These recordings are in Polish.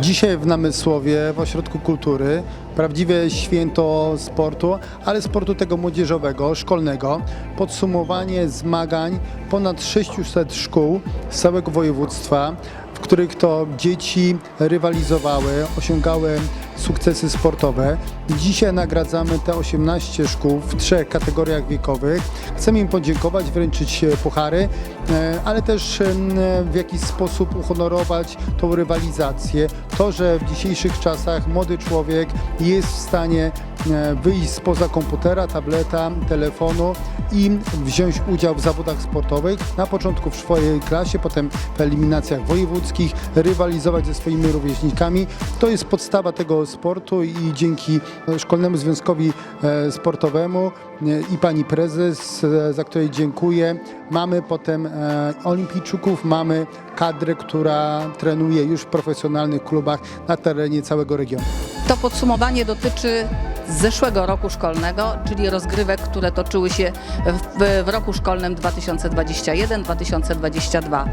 Dzisiaj w Namysłowie, w Ośrodku Kultury, prawdziwe święto sportu, ale sportu tego młodzieżowego, szkolnego. Podsumowanie zmagań ponad 600 szkół z całego województwa, w których to dzieci rywalizowały, osiągały sukcesy sportowe. Dzisiaj nagradzamy te 18 szkół w trzech kategoriach wiekowych. Chcemy im podziękować, wręczyć e, puchary, e, ale też em, w jakiś sposób uhonorować tą rywalizację. To, że w dzisiejszych czasach młody człowiek jest w stanie e, wyjść spoza komputera, tableta, telefonu i wziąć udział w zawodach sportowych. Na początku w swojej klasie, potem w eliminacjach wojewódzkich, rywalizować ze swoimi rówieśnikami. To jest podstawa tego sportu i dzięki Szkolnemu Związkowi e, Sportowemu e, i pani prezes, e, za której dziękuję, mamy potem e, olimpijczyków, mamy kadrę, która trenuje już w profesjonalnych klubach na terenie całego regionu. To podsumowanie dotyczy zeszłego roku szkolnego, czyli rozgrywek, które toczyły się w, w roku szkolnym 2021-2022.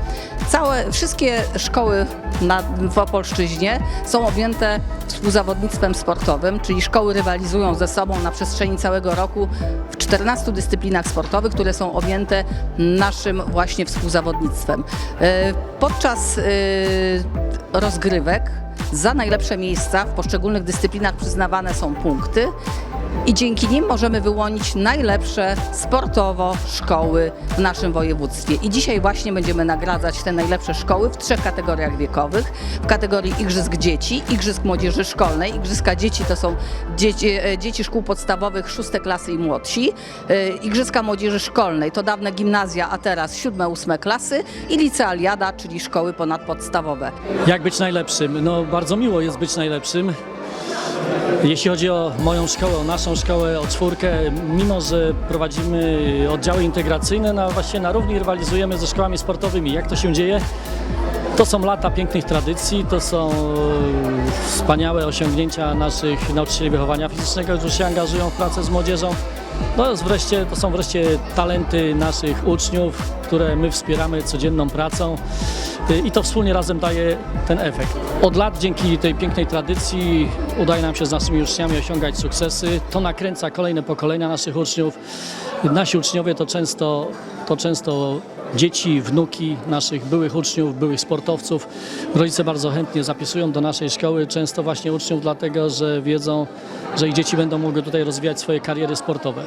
Całe, wszystkie szkoły na, w Opolszczyźnie są objęte współzawodnictwem sportowym, czyli szkoły rywalizują ze sobą na przestrzeni całego roku w 14 dyscyplinach sportowych, które są objęte naszym właśnie współzawodnictwem. E, Podczas e, rozgrywek za najlepsze miejsca w poszczególnych dyscyplinach przyznawane są punkty i dzięki nim możemy wyłonić najlepsze sportowo szkoły w naszym województwie. I dzisiaj właśnie będziemy nagradzać te najlepsze szkoły w trzech kategoriach wiekowych. W kategorii Igrzysk Dzieci, Igrzysk Młodzieży Szkolnej. Igrzyska Dzieci to są dzieci, e, dzieci szkół podstawowych, szóste klasy i młodsi. E, Igrzyska Młodzieży Szkolnej to dawne gimnazja, a teraz siódme, ósme klasy i licealiada, czyli szkoły ponadpodstawowe. Jak być najlepszym? No bardzo miło jest być najlepszym. Jeśli chodzi o moją szkołę, o naszą szkołę, o czwórkę, mimo że prowadzimy oddziały integracyjne, no właśnie na równi rywalizujemy ze szkołami sportowymi. Jak to się dzieje? To są lata pięknych tradycji, to są e, wspaniałe osiągnięcia naszych nauczycieli wychowania fizycznego, którzy się angażują w pracę z młodzieżą. No jest wreszcie, to są wreszcie talenty naszych uczniów, które my wspieramy codzienną pracą y, i to wspólnie razem daje ten efekt. Od lat dzięki tej pięknej tradycji udaje nam się z naszymi uczniami osiągać sukcesy. To nakręca kolejne pokolenia naszych uczniów. Nasi uczniowie to często, to często dzieci, wnuki naszych byłych uczniów, byłych sportowców. Rodzice bardzo chętnie zapisują do naszej szkoły, często właśnie uczniów, dlatego że wiedzą, że ich dzieci będą mogły tutaj rozwijać swoje kariery sportowe.